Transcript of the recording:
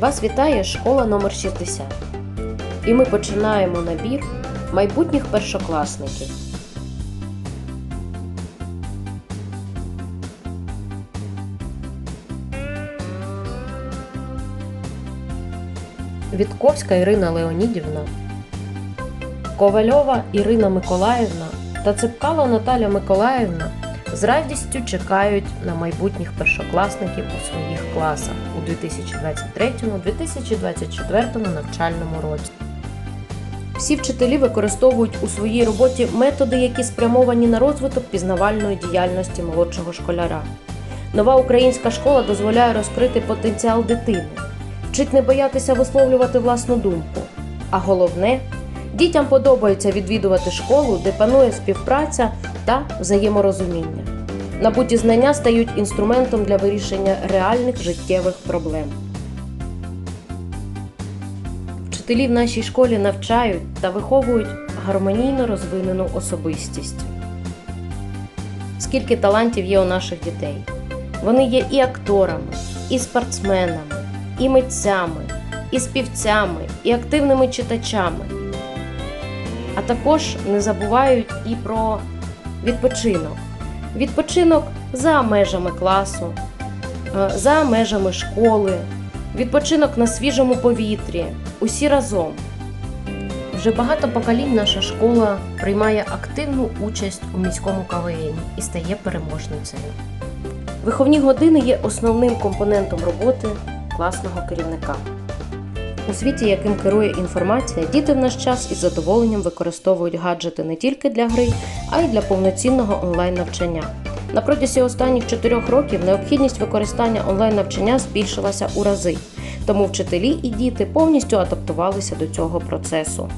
Вас вітає школа номер 60 І ми починаємо набір майбутніх першокласників. Вітковська Ірина Леонідівна, Ковальова Ірина Миколаївна та Цепкало Наталя Миколаївна з радістю чекають на майбутніх першокласників у своїх класах у 2023-2024 навчальному році. Всі вчителі використовують у своїй роботі методи, які спрямовані на розвиток пізнавальної діяльності молодшого школяра. Нова українська школа дозволяє розкрити потенціал дитини, вчить не боятися висловлювати власну думку. А головне, дітям подобається відвідувати школу, де панує співпраця та взаєморозуміння. Набуті знання стають інструментом для вирішення реальних життєвих проблем. Вчителі в нашій школі навчають та виховують гармонійно розвинену особистість. Скільки талантів є у наших дітей? Вони є і акторами, і спортсменами, і митцями, і співцями, і активними читачами. А також не забувають і про відпочинок. Відпочинок за межами класу, е, за межами школи, відпочинок на свіжому повітрі, усі разом. Вже багато поколінь наша школа приймає активну участь у міському КВН і стає переможницею. Виховні години є основним компонентом роботи класного керівника. У світі, яким керує інформація, діти в наш час із задоволенням використовують гаджети не тільки для гри, а й для повноцінного онлайн-навчання. На протязі останніх чотирьох років необхідність використання онлайн-навчання збільшилася у рази, тому вчителі і діти повністю адаптувалися до цього процесу.